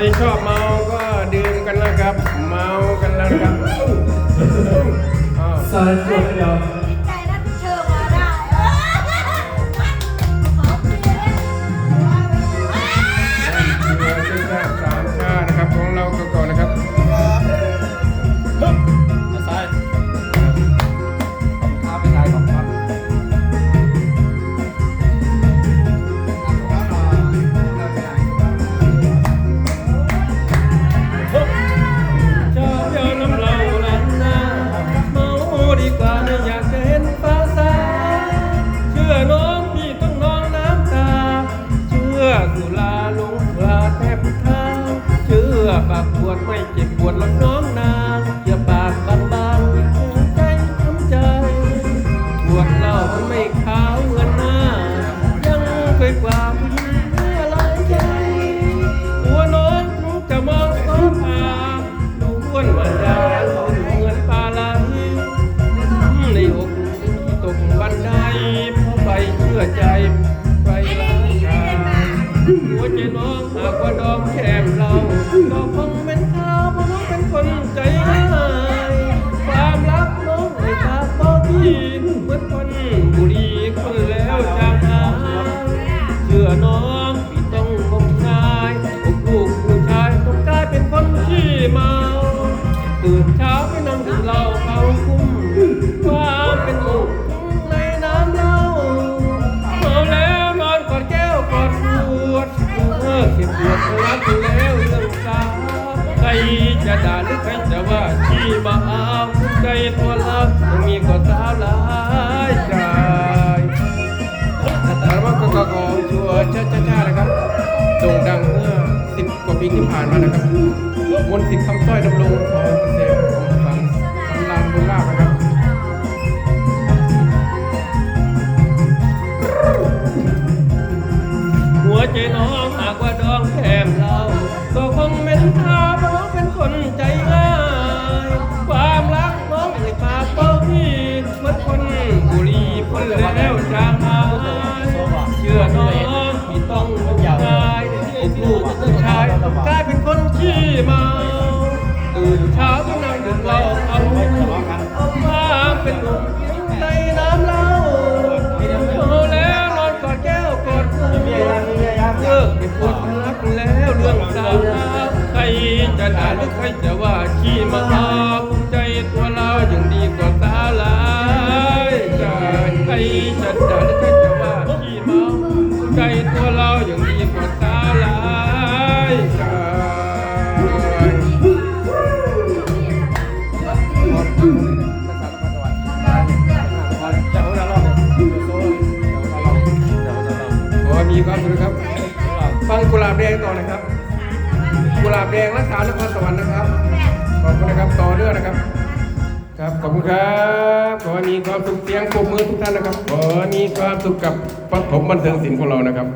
รชอบเมาก็ดื่มกันแล้วครับ เมากันแล้วนะครับอ้าวสายตรวเดียว อปากปวดไม่เจ็บปวดหรอกน้องนางเชื่อปากบางๆแข็งใจทำใจปวดเล้ามันไม่ขาวเหมือนหน้า ยังเคยกว่าผู้หญิงเมื่อหลายใจหัวน้องจะมองสองตาดูอ้วนเหมือนดาดูเหมือนปลาไหลในอกตกบันไดเพราะไปเชื่อใจไปรักชาหัวใจน้องหากว่าดอมแก้มเรา ก็ ใจตัวเรายังมีก็สาวหลายใจสารวัตรกกองชัวชาชาชานะครับโด่งดังเมื่อ10กว่าปีที่ผ่านมานะครับมนต์สิทธิ์คำสร้อยดำรงของเกษตรของฝังสำรานบุญลาภนะครับหัวใจน้องหากว่าดองแก้มเราก็คงเป็นทาเพราะเป็นคนใจ ชื่อน้องพี่ต้องงมงายอกลูกชายกลายเป็นคนขี้เมา กุหลาบแดงต่อนะครับ กุหลาบแดงรักษานครสวรรค์นะครับ ขอบคุณนะครับต่อเนื่องนะครับ ครับขอบคุณครับ ขอให้มีความสุขเสียงปรบมือทุกท่านนะครับ ขอให้มีความสุขกับปฐมบันเทิงศิลป์ของเรานะครับ